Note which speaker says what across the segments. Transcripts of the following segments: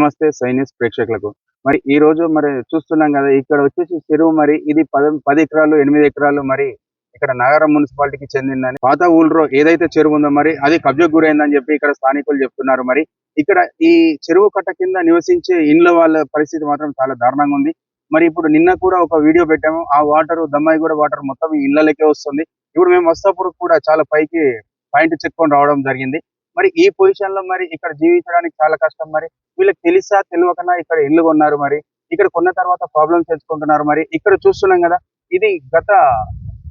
Speaker 1: నమస్తే సైనిస్ ప్రేక్షకులకు. మరి ఈ రోజు మరి చూస్తున్నాం కదా ఇక్కడ వచ్చేసి చెరువు మరి ఇది పది పది ఎకరాలు ఎనిమిది ఎకరాలు మరి ఇక్కడ నగరం మున్సిపాలిటీకి చెందిందని. పాత ఊళ్ళో ఏదైతే చెరువు ఉందో మరి అది కబ్జకు గురైందని చెప్పి ఇక్కడ స్థానికులు చెప్తున్నారు. మరి ఇక్కడ ఈ చెరువు కట్ట కింద నివసించే ఇండ్ల వాళ్ళ పరిస్థితి మాత్రం చాలా దారుణంగా ఉంది. మరి ఇప్పుడు నిన్న కూడా ఒక వీడియో పెట్టాము. ఆ వాటర్ దమ్మాయి కూడా వాటర్ మొత్తం ఈ ఇళ్ళకే వస్తుంది. ఇప్పుడు మేము వస్తాప్పుడు కూడా చాలా పైకి పాయింట్ చెక్కొని రావడం జరిగింది. మరి ఈ పొజిషన్లో మరి ఇక్కడ జీవించడానికి చాలా కష్టం మరి. వీళ్ళకి తెలిసా తెలియకనా ఇక్కడ ఇల్లు కొన్నారు మరి? ఇక్కడ కొన్న తర్వాత ప్రాబ్లమ్స్ తెచ్చుకుంటున్నారు మరి? ఇక్కడ చూస్తున్నాం కదా ఇది గత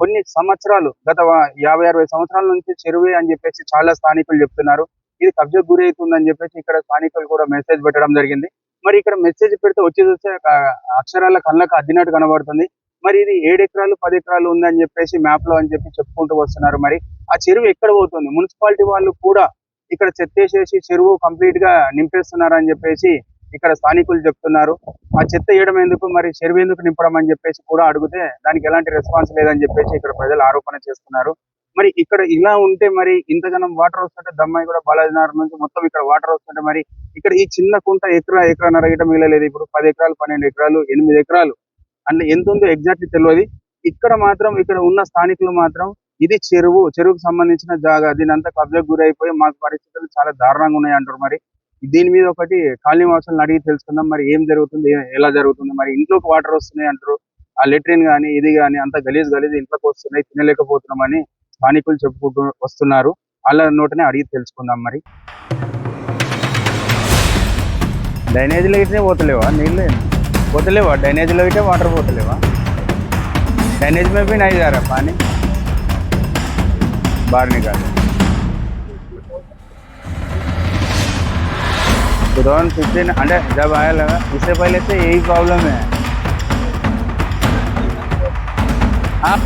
Speaker 1: కొన్ని సంవత్సరాలు గత యాభై అరవై సంవత్సరాల నుంచి చెరువే అని చెప్పేసి చాలా స్థానికులు చెప్తున్నారు. ఇది కబ్జా గురి అవుతుందని చెప్పేసి ఇక్కడ స్థానికులు కూడా మెసేజ్ పెట్టడం జరిగింది. మరి ఇక్కడ మెసేజ్ పెడితే వచ్చి చూస్తే అక్షరాల కళ్ళకు అద్దినట్టు కనబడుతుంది. మరి ఇది ఏడు ఎకరాలు పది ఎకరాలు ఉందని చెప్పేసి మ్యాప్లో అని చెప్పి చెప్పుకుంటూ వస్తున్నారు మరి. ఆ చెరువు ఎక్కడ పోతుంది? మున్సిపాలిటీ వాళ్ళు కూడా ఇక్కడ చెత్తేసేసి చెరువు కంప్లీట్గా నింపేస్తున్నారు అని చెప్పేసి ఇక్కడ స్థానికులు చెప్తున్నారు. ఆ చెత్త వేయడం ఎందుకు? మరి చెరువు ఎందుకు నింపడం అని చెప్పేసి కూడా అడిగితే దానికి ఎలాంటి రెస్పాన్స్ లేదని చెప్పేసి ఇక్కడ ప్రజలు ఆరోపణ చేస్తున్నారు. మరి ఇక్కడ ఇలా ఉంటే మరి ఇంతగానం వాటర్ వస్తుంటే దమ్మాయి కూడా బాలాజీనగర్ నుంచి మొత్తం ఇక్కడ వాటర్ వస్తుంటే మరి ఇక్కడ ఈ చిన్న కుంట ఎకరా ఎకరా నరగట మిగలలేదు ఇప్పుడు పది ఎకరాలు పన్నెండు ఎకరాలు ఎనిమిది ఎకరాలు. అంటే ఎంత ఉందో ఎగ్జాక్ట్లీ తెలియదు ఇక్కడ మాత్రం ఇక్కడ ఉన్న స్థానికులు మాత్రం ఇది చెరువు చెరువుకు సంబంధించిన జాగా. దీని అంతా కబ్జాకు గురైపోయి మాకు పరిస్థితులు చాలా దారుణంగా ఉన్నాయి అంటారు మరి. దీని మీద ఒకటి కాలనీ వాసులను అడిగి తెలుసుకుందాం. మరి ఏం జరుగుతుంది? ఎలా జరుగుతుంది? మరి ఇంట్లోకి వాటర్ వస్తున్నాయి అంటారు. ఆ లెట్రిన్ కానీ ఇది కానీ అంత గలీజ్ గలీజ్ ఇంట్లోకి వస్తున్నాయి తినలేకపోతున్నామని స్థానికులు చెప్పుకుంటూ వస్తున్నారు. అలా నోటనే అడిగి తెలుసుకుందాం మరి. డ్రైనేజీలో ఇట్నే పోతలేవా? నీళ్ళు పోతలేవా? డ్రైనేజీలో ఇటే వాటర్ పోతలేవా? డ్రైనేజ్ మేపీ నై జారా పానీ? बाहर निकाल। 2015 అంటే जब आया लगा इससे पहले से यही प्रॉब्लम है। हाँ।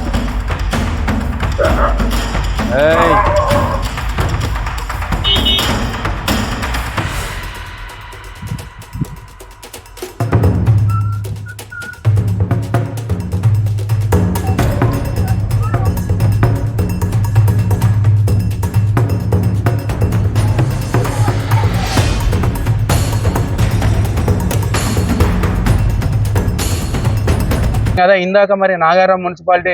Speaker 1: అదే ఇందాక మరి నాగారం మున్సిపాలిటీ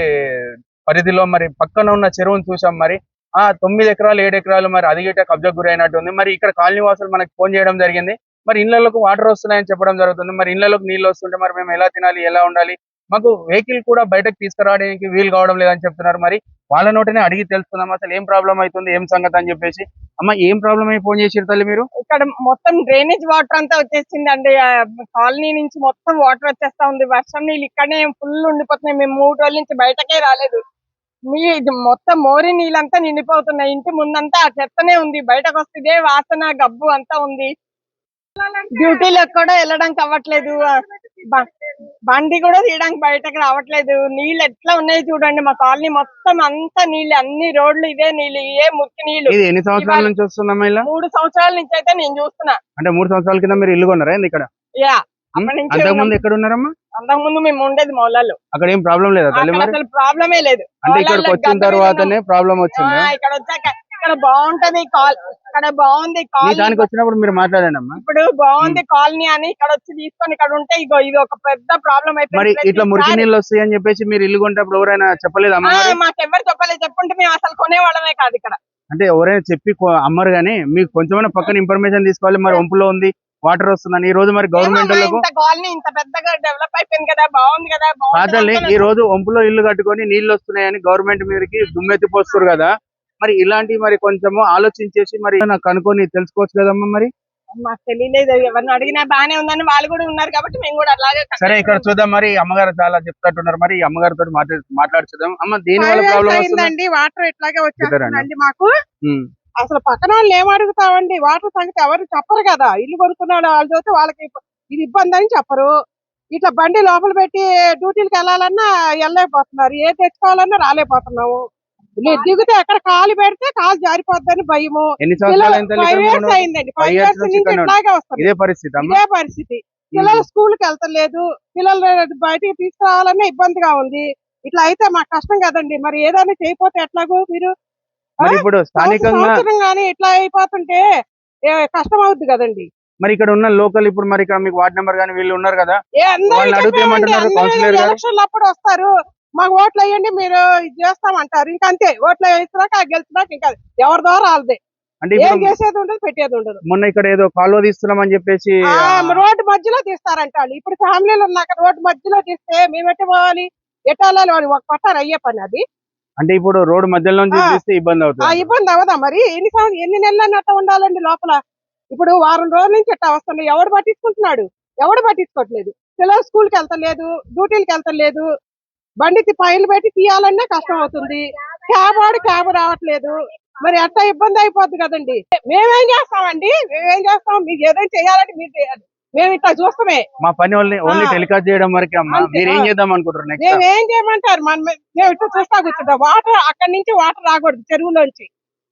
Speaker 1: పరిధిలో మరి పక్కన ఉన్న చెరువును చూసాం మరి. ఆ తొమ్మిది ఎకరాలు ఏడు ఎకరాలు మరి అది కబ్జా గురైనట్టు ఉంది. మరి ఇక్కడ కాలనీ వాసులు మనకి ఫోన్ చేయడం జరిగింది. మరి ఇళ్ళలోకి వాటర్ వస్తున్నాయని చెప్పడం జరుగుతుంది. మరి ఇళ్ళలోకి నీళ్ళు వస్తుంటే మరి మేము ఎలా తినాలి ఎలా ఉండాలి మాకు వెహికల్ కూడా బయటకు తీసుకురావడానికి వీలు కావడం లేదని చెప్తున్నారు. మరి వాళ్ళ నోటనే అడిగి తెలుసుకుందాం అసలు ఏం ప్రాబ్లం అవుతుంది? ఏం సంగతి అని చెప్పేసి. అమ్మ ఏం ప్రాబ్లం అయి ఫోన్ చేసిరు తల్లి మీరు?
Speaker 2: ఇక్కడ మొత్తం డ్రైనేజ్ వాటర్ అంతా వచ్చేసింది అండి కాలనీ నుంచి మొత్తం వాటర్ వచ్చేస్తా ఉంది. వర్షం నీళ్ళు ఇక్కడనే ఫుల్ ఉండిపోతున్నాయి. మేము మూడు రోజుల నుంచి బయటకే రాలేదు. మీ ఇది మొత్తం మోరి నీళ్ళంతా నిండిపోతున్నాయి. ఇంటి ముందంతా చెత్తనే ఉంది. బయటకు వస్తే వాసన గబ్బు అంతా ఉంది. డ్యూటీలకు కూడా వెళ్ళడానికి అవ్వట్లేదు. బ- బండి కూడా తీయడానికి బయటకు రావట్లేదు. నీళ్ళు ఎట్లా ఉన్నాయి చూడండి. మా కాలనీ మొత్తం అంతా నీళ్ళు అన్ని రోడ్లు ఇదే నీళ్ళు ఏ మురికి నీళ్ళు.
Speaker 1: ఇది ఎన్ని సంవత్సరాల నుంచి వస్తుందమ్మా ఇలా
Speaker 2: మూడు సంవత్సరాల నుంచి అయితే నేను చూస్తున్నా.
Speaker 1: అంటే మూడు సంవత్సరాల కింద మీరు ఇల్లు కొన్నారా ఇక్కడ?
Speaker 2: యా.
Speaker 1: ఉమ్,
Speaker 2: అప్పటి నుంచి
Speaker 1: అంతకు ముందు
Speaker 2: ఉన్నాం.
Speaker 1: ఎక్కడ ఉన్నారమ్మా
Speaker 2: అంతకు ముందు మేము ఉండేది మౌలాల్లో
Speaker 1: అక్కడ ఏం ప్రాబ్లం లేదా తల్లి
Speaker 2: అసలు ప్రాబ్లమే లేదు.
Speaker 1: అంటే ఇక్కడికి
Speaker 2: మౌలాల్లో
Speaker 1: వచ్చిన తర్వాతనే ప్రాబ్లం. వచ్చింది?
Speaker 2: ఇక్కడ వచ్చాక ఇక్కడ బాగుంటది కాల్ ఇక్కడ బాగుంది
Speaker 1: దానికి వచ్చినప్పుడు మీరు మాట్లాడండి అమ్మా.
Speaker 2: ఇప్పుడు బాగుంది కాలనీ అని ఇక్కడ వచ్చి తీసుకొని ఇక్కడ ఉంటే ఇగో ఇది ఒక పెద్ద ప్రాబ్లం
Speaker 1: మరి
Speaker 2: అయిపోయింది
Speaker 1: ఇట్లా మురికి. నీళ్ళు వస్తాయి అని చెప్పేసి మీరు ఇల్లు కొంటప్పుడు ఎవరైనా చెప్పలేదు అమ్మ మరి?
Speaker 2: మాకెవ్వరు చెప్పలేదు. చెప్పుంటే మేము అసలు కొనేవాళ్ళమే కాదు ఇక్కడ.
Speaker 1: అంటే ఎవరైనా చెప్పి కొ- అమ్మరు కానీ మీకు కొంచెమైనా పక్కన ఇన్ఫర్మేషన్ తీసుకోవాలి. మరి ఒంపులో ఉంది వాటర్ వస్తుందని. ఈ రోజు మరి గవర్నమెంట్
Speaker 2: ఏమమ్మా,
Speaker 1: వాళ్ళకు
Speaker 2: ఇంత కాలనీ ఇంత పెద్దగా డెవలప్ అయిపోయింది కదా బాగుంది కదా బాగుంది
Speaker 1: కాదండి. ఈ రోజు ఒంపులో ఇల్లు కట్టుకొని నీళ్ళు వస్తున్నాయని గవర్నమెంట్ మీదకి దుమ్మెత్తి పోస్తారు కదా. మరి ఇలాంటివి మరి కొంచెము ఆలోచించేసి మరి నాకు కనుక్కొని తెలుసుకోవచ్చు కదమ్మా మరి?
Speaker 2: మాకు తెలియలేదు. ఎవరిని అడిగినా బానే ఉందని వాళ్ళు కూడా ఉన్నారు కాబట్టి మేము కూడా అలాగే
Speaker 1: సరే ఇక్కడ చూద్దాం మరి అమ్మగారు చాలా చెప్తాట్టున్నారు మరి అమ్మగారితో మాట్లా మాట్లాడుచుదాం. అమ్మ దేని వల్ల ప్రాబ్లం
Speaker 2: అయిందండి. వాటర్ ఇట్లాగే. వచ్చేస్తుందండి మాకు. అసలు పక్కన వాళ్ళు ఏం అడుగుతామండి? వాటర్ సంగతి ఎవరు చెప్పరు కదా. ఇల్లు కొనుక్కున్నాడు వాళ్ళు చూస్తే వాళ్ళకి ఇది ఇబ్బంది అని చెప్పరు. ఇట్లా బండి లోపల పెట్టి డ్యూటీలకు వెళ్ళాలన్నా వెళ్ళలేకపోతున్నారు. ఏ తెచ్చుకోవాలన్నా రాలేకపోతున్నాము. దిగితే ఎక్కడ కాలు పెడితే కాలు జారిపోద్దని భయము.
Speaker 1: ఎన్ని సంవత్సరాలు?
Speaker 2: అయిందండి. ఫైవ్ ఇయర్స్
Speaker 1: నుంచి
Speaker 2: వస్తుంది
Speaker 1: ఇదే పరిస్థితి
Speaker 2: ఇదే పరిస్థితి. పిల్లలు స్కూల్కి వెళ్తలేదు. పిల్లలు బయటికి తీసుకురావాలన్నా ఇబ్బందిగా ఉంది. ఇట్లా అయితే మాకు కష్టం కదండి. మరి ఏదైనా చేయకపోతే ఎట్లాగో మీరు?
Speaker 1: ఇప్పుడు స్థానికంగా
Speaker 2: గానీ ఇట్లా అయిపోతుంటే కష్టం అవుద్ది కదండి.
Speaker 1: మరి ఇక్కడ ఉన్న లోకల్ ఇప్పుడు మరి ఇక్కడ మీకు వార్డ్ నెంబర్ కానీ వీళ్ళు ఉన్నారు కదా? అడిగితే ఏమంటున్నారు? కౌన్సిలర్ గారు?
Speaker 2: ఎలక్షన్లు అప్పుడు వస్తారు. మాకు ఓట్లు వేయండి మీరు ఇది చేస్తామంటారు. ఇంకా అంతే ఓట్లు వేసినాక గెలిచినాక ఇంకా ఎవరి ద్వారా వాళ్ళదే
Speaker 1: అంటే
Speaker 2: ఏం చేసేది ఉండదు పెట్టేది ఉండదు.
Speaker 1: మొన్న ఇక్కడ ఏదో కాలువ తీస్తున్నామని చెప్పేసి
Speaker 2: రోడ్డు మధ్యలో తీస్తారంట వాళ్ళు ఇప్పుడు ఫ్యామిలీలు ఉన్నాక రోడ్డు మధ్యలో తీస్తే మేము ఎట్ట పోవాలి? ఎట్ట వెళ్ళాలి? వాళ్ళు ఒక పట్టారు అయ్యే పని అది.
Speaker 1: అంటే ఇప్పుడు రోడ్డు మధ్యలో. తీస్తే ఇబ్బంది
Speaker 2: ఆ
Speaker 1: అవుతుంది
Speaker 2: ఇబ్బంది అవదా మరి? ఎన్ని ఎన్ని నెలలు అట్ట ఉండాలండి లోపల. ఇప్పుడు వారం రోజుల నుంచి ఎట్టా వస్తున్నాయి. ఎవడు పట్టించుకుంటున్నాడు? ఎవడు పట్టించుకోవట్లేదు. పిల్లలు స్కూల్కి వెళ్తలేదు డ్యూటీలకు వెళ్తలేదు. బండి తి- పైలు పెట్టి తీయాలన్నా కష్టం అవుతుంది క్యాబ్ వాడు క్యాబ్ రావట్లేదు. మరి అట్లా ఇబ్బంది అయిపోద్ది కదండి. మేమేం చేస్తామండి? మేమేం చేస్తాం? మీకు ఏదైనా చేయాలంటే మీరు చేయాలి. మేము ఇట్లా చూస్తామే.
Speaker 1: మా పని ఓన్లీ. టెలికాస్ట్ చేయడం వరకే అమ్మా. మీరు ఏం. చేద్దాం అనుకుంటారు నెక్స్ట్
Speaker 2: మేము ఏం చేయమంటారు? మన మేము ఇట్లా చూస్తా కూర్చుంటాం. వాటర్ అక్కడి నుంచి వాటర్ రాకూడదు చెరువులోంచి.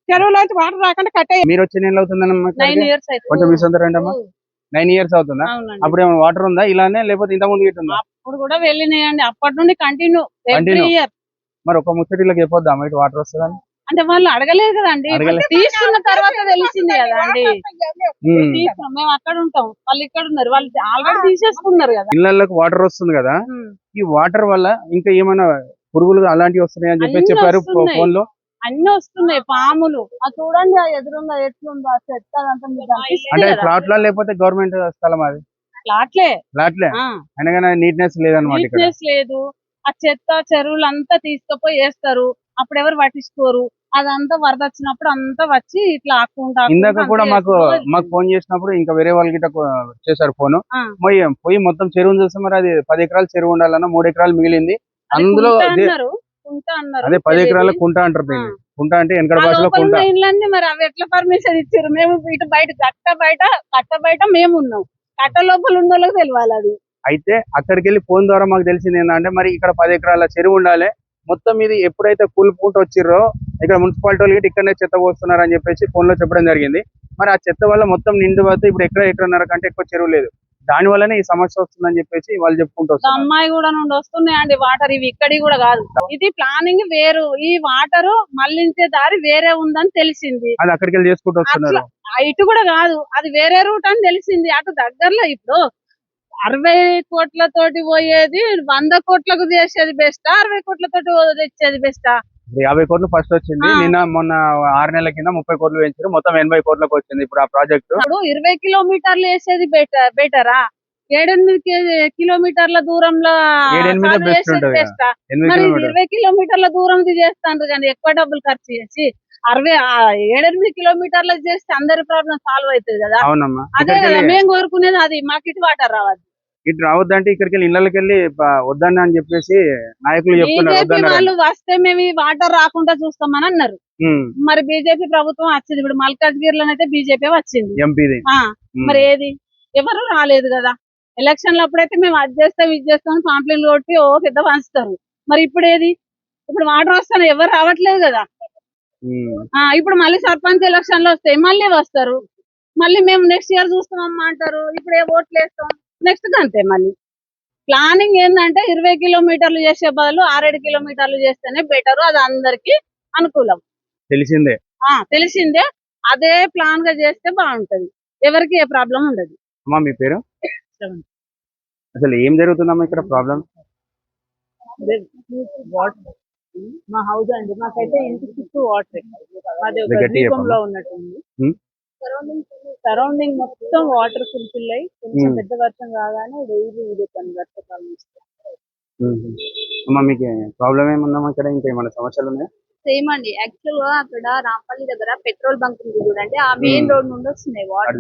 Speaker 2: చెరువులోంచి వాటర్ రాకుండా కట్టే
Speaker 1: మీరు వచ్చి
Speaker 3: నైన్ అయితే
Speaker 1: కొంచెం మీ సొంత రండి అమ్మా నైన్ ఇయర్స్ అవుతుందా? అప్పుడు ఏమైనా వాటర్ ఉందా ఇలానే లేకపోతే ఇంత ముందు ఉందా
Speaker 3: అప్పుడు కూడా వెళ్ళినాయండి. అప్పటి నుండి కంటిన్యూ. ఇయర్
Speaker 1: మరి ఒక ముచ్చటిలోకి చెప్పొద్దా? ఇటు వాటర్ వస్తుందని?
Speaker 3: అంటే వాళ్ళు అడగలేదు కదండి. తీసుకున్న తర్వాత తెలిసింది కదా అండి
Speaker 1: ఉమ్.
Speaker 3: తీసుకున్నాం. మేము అక్కడ ఉంటాం. వాళ్ళు ఇక్కడ ఉన్నారు. వాళ్ళు ఆల్రెడీ తీసేసుకున్నారు కదా.
Speaker 1: ఇళ్ళకి వాటర్ వస్తుంది కదా?
Speaker 3: ఉమ్.
Speaker 1: ఈ వాటర్ వల్ల ఇంకా ఏమైనా పురుగులు అలాంటివి వస్తున్నాయి అని
Speaker 3: అన్నీ
Speaker 1: చెప్పారు. ఫోన్లో
Speaker 3: అన్ని వస్తున్నాయి పాములు. అది చూడండి ఆ ఎదురుగా ఎట్లుందో ఆ చెత్త అదంతా మీకు కనిపిస్తుంది
Speaker 1: అంటే
Speaker 3: కదా.
Speaker 1: లేకపోతే గవర్నమెంట్ స్థలం అది?
Speaker 3: ప్లాట్లే.
Speaker 1: ప్లాట్లే?
Speaker 3: ఆ,
Speaker 1: నీట్నెస్ లేదనమాట ఇక్కడ.
Speaker 3: నీట్నెస్ లేదు. ఆ చెత్త చెరువులు అంతా తీసుకుపోయి వేస్తారు. అప్పుడు ఎవరు పట్టించుకోరు. అదంతా వరద వచ్చినప్పుడు అంతా వచ్చి ఇట్లా ఆకుంటా
Speaker 1: ఇందాక కూడా మాకు మాకు ఫోన్ చేసినప్పుడు ఇంకా వేరే వాళ్ళకి చేశారు ఫోన్.
Speaker 3: ఆ.
Speaker 1: పోయి పోయి మొత్తం చెరువును చూస్తే మరి అది పది ఎకరాలు చెరువు ఉండాలన్న మూడు ఎకరాలు మిగిలింది. అందులో దే-
Speaker 3: అన్నారు.
Speaker 1: అదే పది. ఎకరాల కుంట అంటారు దీన్ని. కుంట అంటే వెనకడ భాషలో కుంట.
Speaker 3: ఇళ్ళన్నీ మరి అవి ఎట్లా పర్మిషన్ ఇచ్చారు? మేము ఇటు బయట గట్ట బయట కట్ట బయట మేము ఉన్నాం. కట్ట లోపల ఉన్న వాళ్ళకి తెలియాలి అది.
Speaker 1: అయితే అక్కడికి వెళ్ళి ఫోన్ ద్వారా మాకు తెలిసింది ఏంటంటే మరి ఇక్కడ పది ఎకరాల చెరువు ఉండాలి. మొత్తం ఇది ఎప్పుడైతే కూలిపుకుంటూ వచ్చిర్రో ఇక్కడ మున్సిపాలిటీ వాళ్ళు గిట్ట ఇక్కడనే చెత్త పోస్తున్నారు అని చెప్పేసి ఫోన్లో చెప్పడం జరిగింది. మరి ఆ చెత్త వల్ల మొత్తం నిండు పోతే ఇప్పుడు ఎక్కడ ఎక్కడన్నర కంటే ఎక్కువ చెరువు లేదు. దాని వల్లనే ఈ సమస్య వస్తుందని చెప్పేసి వాళ్ళు చెప్పుకుంటూ
Speaker 3: ఒక
Speaker 1: వస్తున్నారు.
Speaker 3: అమ్మాయి కూడా నుండి వస్తున్నాయండి వాటర్ ఇవి ఇక్కడి కూడా కాదు. ఇది ప్లానింగ్ వేరు. ఈ వాటర్ మళ్ళించే దారి వేరే ఉందని తెలిసింది.
Speaker 1: అది అక్కడికి వెళ్ళి చేసుకుంటూ వస్తున్నారు.
Speaker 3: ఇటు కూడా కాదు అది వేరే రూట్ అని తెలిసింది. అటు దగ్గరలో ఇప్పుడు అరవై కోట్లతోటి పోయేది వంద కోట్లకు చేసేది బెస్టా అరవై కోట్లతోటి తెచ్చేది బెస్టా
Speaker 1: యాభై కోట్లు ఫస్ట్ వచ్చింది. నిన్న మొన్న ఆరు నెలల కింద ముప్పై కోట్లు పెంచారు. మొత్తం ఎనభై కోట్లకు వచ్చింది ఇప్పుడు ఆ ప్రాజెక్టు.
Speaker 3: ఇప్పుడు ఇరవై కిలోమీటర్లు వేసేది బెటర్ బెటరా? ఏడెనిమిది కిలోమీటర్ల దూరంలో ఇరవై కిలోమీటర్ల దూరం చేస్తాండ్రు కానీ ఎక్కువ డబ్బులు ఖర్చు చేసి అరవై ఏడెనిమిది కిలోమీటర్లు చేస్తే అందరి ప్రాబ్లం సాల్వ్ అవుతుంది కదా? అదే మేము కోరుకునేది అది మాకు ఇటు వాటర్ రావద్దు.
Speaker 1: ఇటు రావద్దంటే ఇక్కడికి వెళ్ళి ఇళ్ళకి వెళ్ళి వద్దని అని చెప్పేసి నాయకులు చెప్తున్నారు.
Speaker 3: బీజేపీ వాళ్ళు వస్తే మేము ఈ వాటర్ రాకుండా చూస్తామని అన్నారు. మరి బీజేపీ ప్రభుత్వం వచ్చింది. ఇప్పుడు మల్కాజ్గిర్ లోనైతే బీజేపీ వచ్చింది.
Speaker 1: ఎంపీది.
Speaker 3: ఆ
Speaker 1: ఉమ్.
Speaker 3: మరి ఏది? ఎవరు రాలేదు కదా. ఎలక్షన్లు అప్పుడైతే మేము అది చేస్తాం ఇది చేస్తాం కాంప్లైంట్ కొట్టి ఓ పెద్ద పంచుతారు. మరి ఇప్పుడు ఏది? ఇప్పుడు వాటర్ వస్తాను ఎవరు రావట్లేదు కదా. ఆ ఇప్పుడు మళ్ళీ సర్పంచ్ ఎలక్షన్లు వస్తాయి మళ్ళీ వస్తారు. మళ్ళీ మేము నెక్స్ట్ ఇయర్ చూస్తామమ్మా అంటారు. ఇప్పుడు ఏ ఓట్లు వేస్తాం. నెక్స్ట్ అంతే మళ్ళీ. ప్లానింగ్ ఏంటంటే ఇరవై కిలోమీటర్లు చేసే బదులు ఆరేడు కిలోమీటర్లు చేస్తేనే బెటర్ అది అందరికి అనుకూలం.
Speaker 1: తెలిసిందే.
Speaker 3: ఆ తెలిసిందే. అదే ప్లాన్గా చేస్తే బాగుంటది. ఎవరికి ఏ ప్రాబ్లం ఉండదు.
Speaker 1: అమ్మా మీ పేరు. అసలు ఏం జరుగుతుందమ్మా ఇక్కడ ప్రాబ్లం
Speaker 3: మా హౌస్ అండి. మాకైతే ఇంటి చుట్టూ వాటర్ మాది ఒక. ఉన్నట్టుంది.
Speaker 1: ఉమ్.
Speaker 3: సరౌండింగ్ మొత్తం వాటర్ ఫుల్ఫిల్ అయ్యి కొంచెం. పెద్ద వర్షం కాగానే డైలీ ఇదే పని వర్షాకాలం
Speaker 1: అమ్మా మీకు ప్రాబ్లం ఏముందమ్మా ఇక్కడ ఇంకా ఏమైనా సమస్యలు ఉన్నాయా?
Speaker 4: సేమ్ అండి. యాక్చువల్గా అక్కడ రాంపల్లి దగ్గర పెట్రోల్ బంక్ ఉంది చూడండి. ఆ మెయిన్. రోడ్ నుండి వస్తున్నాయి వాటర్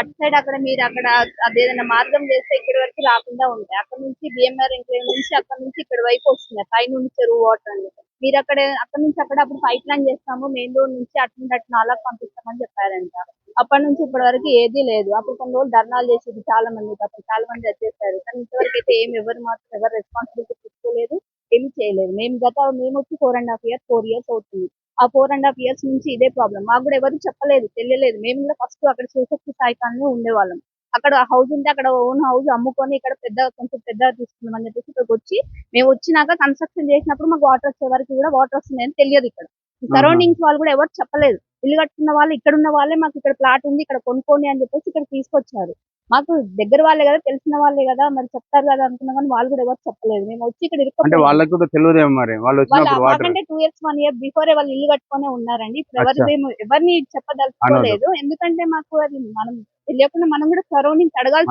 Speaker 1: అటు
Speaker 4: సైడ్ అక్కడ మీరు అక్కడ అదేదైనా మార్గం చేస్తే ఇక్కడ వరకు రాకుండా ఉంటాయి. అక్కడ నుంచి బిఎంఆర్ ఎంక్లేవ్ నుంచి అక్కడ నుంచి ఇక్కడ వైపు వస్తున్నాయి. పై నుండి చెరువు వాటర్ అని మీరు అక్కడ అక్కడ నుంచి అక్కడ అప్పుడు పైప్ లైన్ చేస్తాము. మెయిన్ రోడ్ నుంచి అటు నుండి అటు నాలా పంపిస్తామని చెప్పారంట. అప్పటి నుంచి ఇప్పటి వరకు ఏదీ లేదు. అప్పుడు కొన్ని రోజులు ధర్నాలు చేసేది చాలా మంది అప్పుడు చాలా మంది వచ్చేసారు. కానీ ఇంతవరకు అయితే ఏం ఎవరు మాత్రం ఎవరు రెస్పాన్సిబిలిటీ తీసుకోలేదు ఏమి చేయలేదు. మేము గత మేము వచ్చి four and half years four years అవుతుంది. ఆ ఫోర్ అండ్ హాఫ్ ఇయర్స్ నుంచి ఇదే ప్రాబ్లం మాకు కూడా ఎవరు చెప్పలేదు తెలియలేదు. మేము కూడా ఫస్ట్ అక్కడ శివశక్తి సాయికాలంలో ఉండేవాళ్ళం. అక్కడ హౌస్ ఉంటే అక్కడ ఓన్ హౌస్ అమ్ముకొని ఇక్కడ పెద్ద కొంచెం పెద్ద తీసుకున్నాం అని చెప్పేసి ఇక్కడికి వచ్చి మేము వచ్చినాక కన్స్ట్రక్షన్ చేసినప్పుడు మాకు వాటర్ వచ్చే వరకు కూడా వాటర్ వస్తున్నాయని తెలియదు ఇక్కడ. సరౌండింగ్స్ వాళ్ళు కూడా ఎవరు చెప్పలేదు ఇల్లు కట్టుకున్న వాళ్ళు ఇక్కడ ఉన్న వాళ్ళే మాకు ఇక్కడ ప్లాట్ ఉంది ఇక్కడ కొనుక్కోండి అని చెప్పేసి ఇక్కడ తీసుకొచ్చారు మాకు దగ్గర వాళ్ళే కదా తెలిసిన వాళ్ళే కదా మరి చెప్తారు కదా అనుకున్నాం కానీ వాళ్ళు కూడా ఎవరు చెప్పలేదు మేము వచ్చి ఇక్కడ
Speaker 1: అంటే. వాళ్ళకి కూడా తెలియదేమో మరి వాళ్ళు
Speaker 4: మాకంటే two years one year before వాళ్ళు ఇల్లు కట్టుకునే ఉన్నారండి ఇప్పుడు ఎవరి
Speaker 1: అచ్చా.
Speaker 4: మేము ఎవరిని చెప్పదలుచుకోలేదు ఎందుకంటే మాకు అది మనం తెలియకుండా మనం కూడా సరౌండింగ్స్ అడగాల్సి.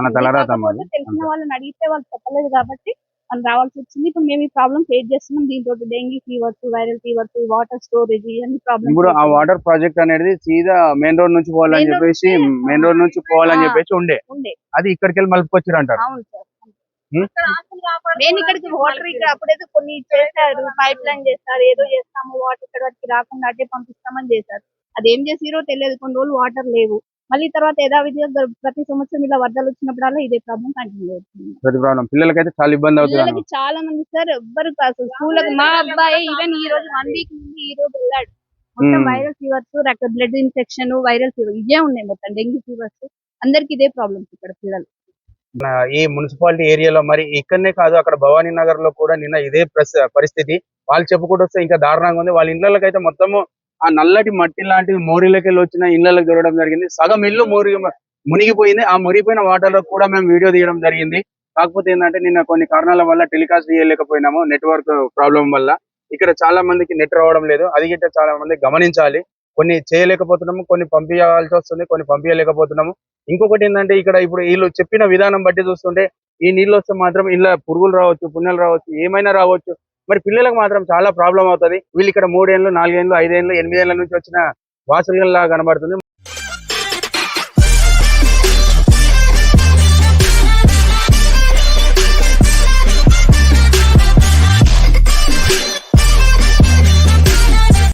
Speaker 4: తెలిసిన. వాళ్ళని అడిగితే వాళ్ళు చెప్పలేదు కాబట్టి మనం రావాల్సి వచ్చింది. ఇప్పుడు మేము ఈ ప్రాబ్లం ఫేస్ చేస్తున్నాం. దీంతో dengue fevers viral fevers water storage ఇవన్నీ
Speaker 1: ఇప్పుడు ఆ
Speaker 4: ప్రాబ్లమ్
Speaker 1: వాటర్ ప్రాజెక్ట్ అనేది సీదా మెయిన్ రోడ్ నుంచి పోవాలని చెప్పేసి మెయిన్ రోడ్ నుంచి పోవాలని. చెప్పేసి ఉండే.
Speaker 4: ఉండే.
Speaker 1: అది ఇక్కడికి వెళ్ళి మలుపుకొచ్చారు అంటారు
Speaker 4: అవును సార్.
Speaker 1: హ్మ్?
Speaker 4: నేను ఇక్కడికి వాటర్ ఇక్కడ అప్పుడేదో కొన్ని చేశారు. పైప్ లైన్ చేస్తారు. ఏదో చేస్తాము. వాటర్ ఇక్కడ వరకు రాకుండా అటే పంపిస్తామని చేశారు. అది ఏం చేసిరో తెలియదు. కొన్ని రోజులు వాటర్ లేవు. మళ్ళీ తర్వాత యథావిధిగా ప్రతి సంవత్సరం ఇలా వరదలు వచ్చినప్పుడల్లా ఇదే ప్రాబ్లం కంటిన్యూ అవుతుంది.
Speaker 1: ప్రతి ప్రాబ్లం పిల్లలకైతే చాలా ఇబ్బంది అవుతుంది
Speaker 4: చాలా మంది సార్ ఎవ్వరు అసలు స్కూల్ మా అబ్బాయి ఈవెన్ ఈ రోజు వన్ వీక్ నుండి ఈ రోజు వెళ్ళాడు. మొత్తం. Viral fevers blood infection viral fever ఇవే ఉన్నాయి మొత్తం. డెంగ్యూ ఫీవర్స్ అందరికి ఇదే ప్రాబ్లమ్స్ ఇక్కడ పిల్లలు.
Speaker 1: ఈ మున్సిపాలిటీ ఏరియాలో మరి ఇక్కడనే కాదు అక్కడ భవానీ నగర్లో కూడా నిన్న ఇదే ప్రస్- పరిస్థితి. వాళ్ళు చెప్పుకుంటూ వస్తే ఇంకా దారుణంగా ఉంది. వాళ్ళ అయితే మొత్తము ఆ నల్లటి మట్టి లాంటివి మోరీలకెళ్ళి వెళ్ళి వచ్చిన ఇళ్ళకి దొరకడం జరిగింది. సగం ఇల్లు మురిగి మునిగిపోయింది ఆ మురిగిపోయిన వాటర్లో కూడా మేము వీడియో తీయడం జరిగింది. కాకపోతే ఏంటంటే నిన్న కొన్ని కారణాల వల్ల టెలికాస్ట్ చేయలేకపోయినాము నెట్వర్క్ ప్రాబ్లం వల్ల. ఇక్కడ చాలా మందికి నెట్ రావడం లేదు. అది గిట్ట చాలా మంది గమనించాలి. కొన్ని చేయలేకపోతున్నాము. కొన్ని పంపించాల్సి వస్తుంది. కొన్ని పంపించలేకపోతున్నాము ఇంకొకటి ఏంటంటే ఇక్కడ ఇప్పుడు వీళ్ళు చెప్పిన విధానం బట్టి చూస్తుంటే ఈ నీళ్ళు వస్తే మాత్రం ఇలా పురుగులు రావచ్చు పుణ్యాలు రావచ్చు ఏమైనా రావచ్చు. మరి పిల్లలకు మాత్రం చాలా ప్రాబ్లం అవుతుంది. వీళ్ళు ఇక్కడ మూడేళ్ళు నాలుగేళ్ళు ఐదేళ్ళు ఎనిమిదేళ్ళ నుంచి వచ్చిన వాసులుగా కనబడుతుంది.